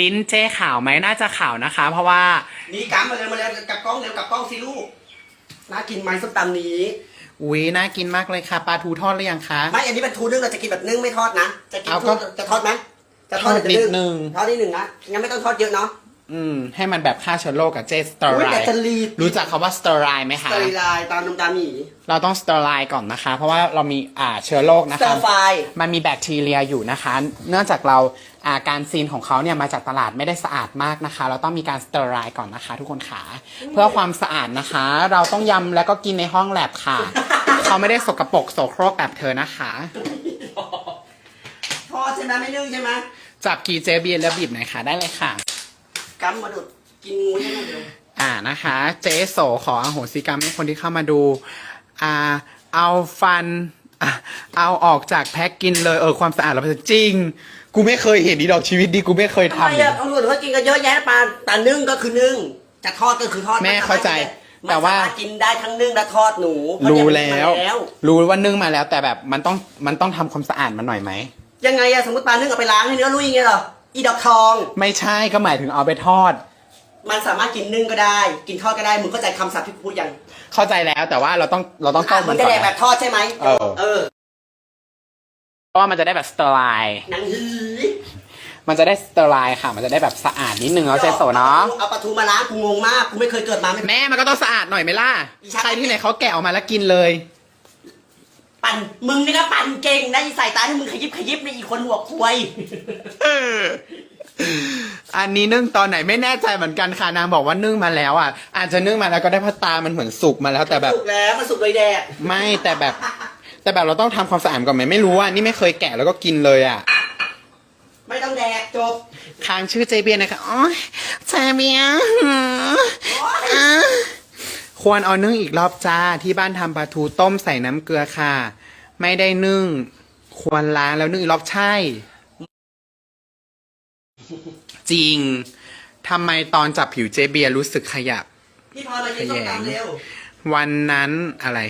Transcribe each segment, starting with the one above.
ลิ้นเจ๊ขาวไหมน่าจะขาวนะคะ เพราะว่า นี่กำมาเลยมาเลยกลับกล้องเร็วกลับกล้องสิลูกน่ากินไหมส้มตำนี้ อุ้ยน่ากินมากเลยค่ะปลาทูทอดหรือยังคะ ไม่อันนี้เป็นทูนึ่งเราจะกินแบบนึ่งไม่ทอดนะ จะกินเอาทูก็จะทอดไหมจะทอดหรือจะทอดนิดนึง ทอดนิดหนึ่งนะงั้นไม่ต้องทอดเยอะเนาะ อืมให้มันแบบฆ่าเชื้อโรคกับเจ๊สเตออุ้ยไรแต่จะรีด รู้จักคำว่าสเตอไรไหมสคะเตอริไลน์ตามนมตามหมี เราต้องสเตอไรก่อนนะคะ เพราะว่าเรามีอ่าเชื้อโรคสนะเตอคะร์ไฟมันมีแบคทีเรียอยู่นะคะ เนื่องจากเราอ่าการซีนของเขาเนี่ยมาจากตลาดไม่ได้สะอาดมากนะคะ เราต้องมีการสเตอไรก่อนนะคะ ทุกคนขาเพื่อความสะอาดนะคะ เราต้องยำแล้วก็กินในห้องแลบค่ะ เขาไม่ได้สกปรกโสโครกแบบเธอนะคะ ทอดใช่ไหมไม่นึ่งใช่ไหมจับกีเจเบียร์แล้วบีบหน่อยค่ะได้เลยค่ะ กำมาดุดกินงูใช่ไหมเดี๋ยวอ่านะคะ เจ๊โสขออโหสิกรรมให้คนที่เข้ามาดูอ่าเอาฟันอะเอาออกจากแพ็กกินเลยเออความสะอาดเราเป็นจริง กูไม่เคยเห็นดีดอกชีวิตดีกูไม่เคยทำไมทำอะตำรวจเขากินกันเยอะแยะปลาแต่นึ่งก็คือนึ่งจะทอดก็คือทอดแม่เข้าใจ มันแต่ว่าสมรถกินได้ทั้งนึ่งและทอดหนูเพาะรู้เนี่ยแล้วมันแล้วรู้ว่านึ่งมาแล้วแต่แบบมันต้องมันต้องทำความสะอาดมันหน่อยไหมยังไงอะสมมติปลานึ่งเอาไปล้างให้เนื้อรุ่ยอย่างเงี้ยเหรอ อีดอกทอง ไม่ใช่ก็หมายถึงเอาไปทอด มันสามารถกินนึ่งก็ได้ กินทอดก็ได้มึงเข้าใจคำศัพท์ที่กูพูดยังเข้าใจแล้วแต่ว่าเราต้องเราต้องต้มมึมังนจะก่อแดนกแบบทอดใช่ไหมเออ เออเพราะว่ามันจะได้แบบสเตอร์ไลน์หนังหือมันจะได้สเตอร์ไลน์ค่ะ มันจะได้แบบสะอาดนิดนึงเนาะเจ๊โสเนาะเอาปลาทูมาล้างกูงงมากกูไม่เคยเกิดมาไม่ แม่มันก็ต้องสะอาดหน่อยไหมล่ะอีชักใครที่ไหนเขาแกะออกมาแล้วกินเลย ปั่นมึงนี่ก็ปั่นเก่งนะอีสายตาที่มึงขยิบขยิบในอีคนหัวควยเอออันนี้นึ่งตอนไหนไม่แน่ใจเหมือนกันค่ะนางบอกว่านึ่งมาแล้วอะอาจจะนึ่งมาแล้วก็ได้เพราะตามันเหมือนสุกมาแล้วแต่แบบ สุกแล้วมันสุกโดยแดดไม่แต่แบบ แต่แบบเราต้องทำความสะอาดก่อนไหมไม่รู้อะนี่ไม่เคยแกะแล้วก็กินเลยอะ ไม่ต้องแดกจบค้างชื่อเจเบียร์นะคะอ๋อเจเบียร์อะ ควรเอานึ่งอีกรอบจ้าที่บ้านทำปลาทูต้มใส่น้ำเกลือค่ะ ไม่ได้นึ่ง ควรล้างแล้วนึ่งอีกรอบใช่ จริงทำไมตอนจับผิวเจเบียร์รู้สึกขยับพี่พรมากินส้มตำเร็ววันนั้นอะไร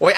โอ๊ย